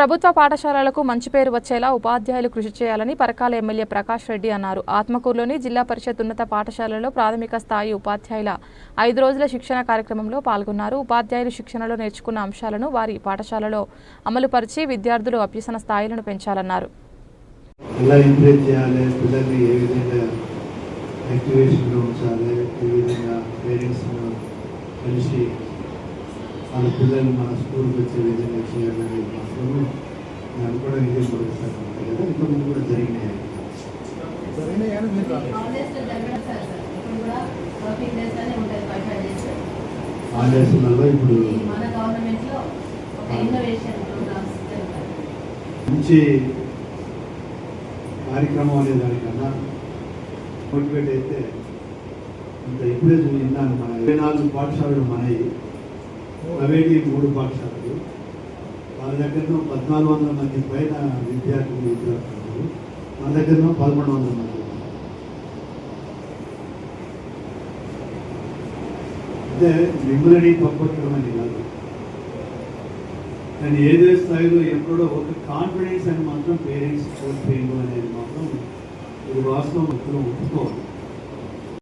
ప్రభుత్వ పాఠశాలలకు మంచి పేరు వచ్చేలా ఉపాధ్యాయులు కృషి చేయాలని పరకాల ఎమ్మెల్యే ప్రకాష్ రెడ్డి అన్నారు. ఆత్మకూరులోని జిల్లా పరిషత్ ఉన్నత పాఠశాలలో ప్రాథమిక స్థాయి ఉపాధ్యాయుల ఐదు రోజుల శిక్షణ కార్యక్రమంలో పాల్గొన్నారు. ఉపాధ్యాయులు శిక్షణలో నేర్చుకున్న అంశాలను వారి పాఠశాలలో అమలుపరిచి విద్యార్థులు అభ్యసన స్థాయిలను పెంచాలన్నారు. పిల్లల్ని పిల్లలు మన స్కూల్కి వచ్చే విధంగా నేను అనుకోవడం ఇదే ఉంటుంది కదా? ఇంతకుముందు కూడా జరిగినాయి. లో జరగడం సార్ సార్. ఇప్పుడు కూడా మంచి కార్యక్రమం అనే దానికన్నా మోటివేట్ అయితే ఇంత ఇప్పుడే విన్నాను మన ఇరవై నాలుగు పాఠశాలలు మనవి. ప్రైవేట్ మూడు పాఠశాలలు? వాళ్ళ దగ్గర పద్నాలుగు వందల మంది పైన విద్యార్థులు విద్యార్థులు మన దగ్గర పదకొండు వందల మంది అంటే మిమ్మల్ని తప్పట్టడం అని కాదు. కానీ ఏదే స్థాయిలో ఎప్పుడో ఒక కాన్ఫిడెన్స్ అని మాత్రం పేరెంట్స్ కోల్పోయిందో అనేది మాత్రం ఇది వాస్తవం మొత్తం ఒప్పుకోవాలి.